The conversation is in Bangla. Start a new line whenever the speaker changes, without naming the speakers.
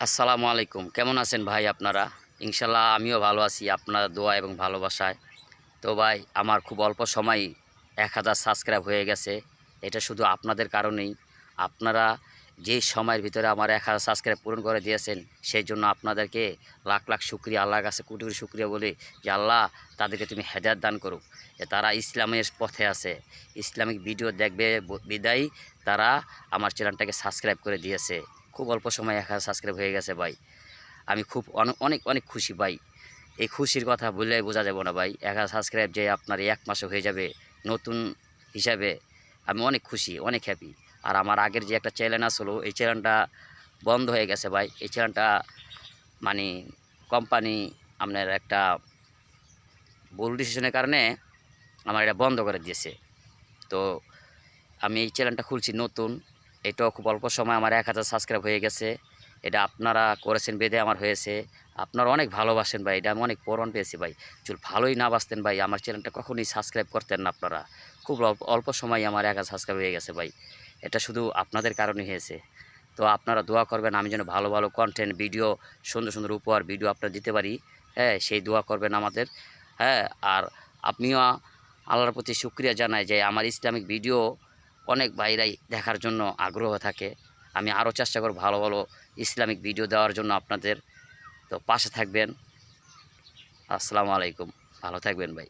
আসসালামু আলাইকুম। কেমন আছেন ভাই আপনারা? ইনশাল্লাহ আমিও ভালো আছি আপনার দোয়া এবং ভালোবাসায়। তো ভাই, আমার খুব অল্প সময় এক হাজার সাবস্ক্রাইব হয়ে গেছে। এটা শুধু আপনাদের কারণেই। আপনারা যে সময়ের ভিতরে আমার এক হাজার সাবস্ক্রাইব পূরণ করে দিয়েছেন, সেই জন্য আপনাদেরকে লাখ লাখ শুক্রিয়া, আল্লাহর কাছে কোটি কোটি শুক্রিয়া বলি যে আল্লাহ তাদেরকে তুমি হেদায়ত দান করো তারা ইসলামের পথে আছে। ইসলামিক ভিডিও দেখবে বিদায়ী তারা আমার চ্যানেলটাকে সাবস্ক্রাইব করে দিয়েছে। খুব অল্প সময় এক হাজার সাবস্ক্রাইব হয়ে গেছে ভাই। আমি খুব অনেক অনেক খুশি ভাই। এই খুশির কথা বললে বোঝা যাবে না ভাই। এক হাজার সাবস্ক্রাইব যে আপনার এক মাসে হয়ে যাবে, নতুন হিসাবে আমি অনেক খুশি, অনেক হ্যাপি আর আমার আগের যে একটা চ্যানেল আসলো, এই চ্যানেলটা বন্ধ হয়ে গেছে ভাই। এই চ্যানেলটা মানে কোম্পানি আপনার একটা ভুল ডিসিশনের কারণে আমার এটা বন্ধ করে দিয়েছে। তো আমি এই চ্যানেলটা খুলছি নতুন। এটাও খুব অল্প সময় আমার এক হাজার সাবস্ক্রাইব হয়ে গেছে। এটা আপনারা করেছেন বেদে আমার হয়েছে। আপনারা অনেক ভালোবাসেন ভাই, এটা আমি অনেক পরণ পেয়েছি ভাই। চুল ভালোই না বাসতেন ভাই, আমার চ্যানেলটা কখনোই সাবস্ক্রাইব করতেন না আপনারা। খুব অল্প সময় আমার এক হাজার সাবস্ক্রাইব হয়ে গেছে ভাই। এটা শুধু আপনাদের কারণে হয়েছে। তো আপনারা দোয়া করবেন, আমি যেন ভালো ভালো কন্টেন্ট ভিডিও সুন্দর সুন্দর উপহার ভিডিও আপনারা দিতে পারি। হ্যাঁ সেই দোয়া করবেন আমাদের। হ্যাঁ আর আপনিও আল্লাহর প্রতি শুক্রিয়া জানাই যে আমার ইসলামিক ভিডিও অনেক ভাইরাই দেখার জন্য আগ্রহ থাকে। আমি আরও চেষ্টা করব ভালো ভালো ইসলামিক ভিডিও দেওয়ার জন্য আপনাদের তো পাশে থাকবেন। আসসালামু আলাইকুম। ভালো থাকবেন ভাই।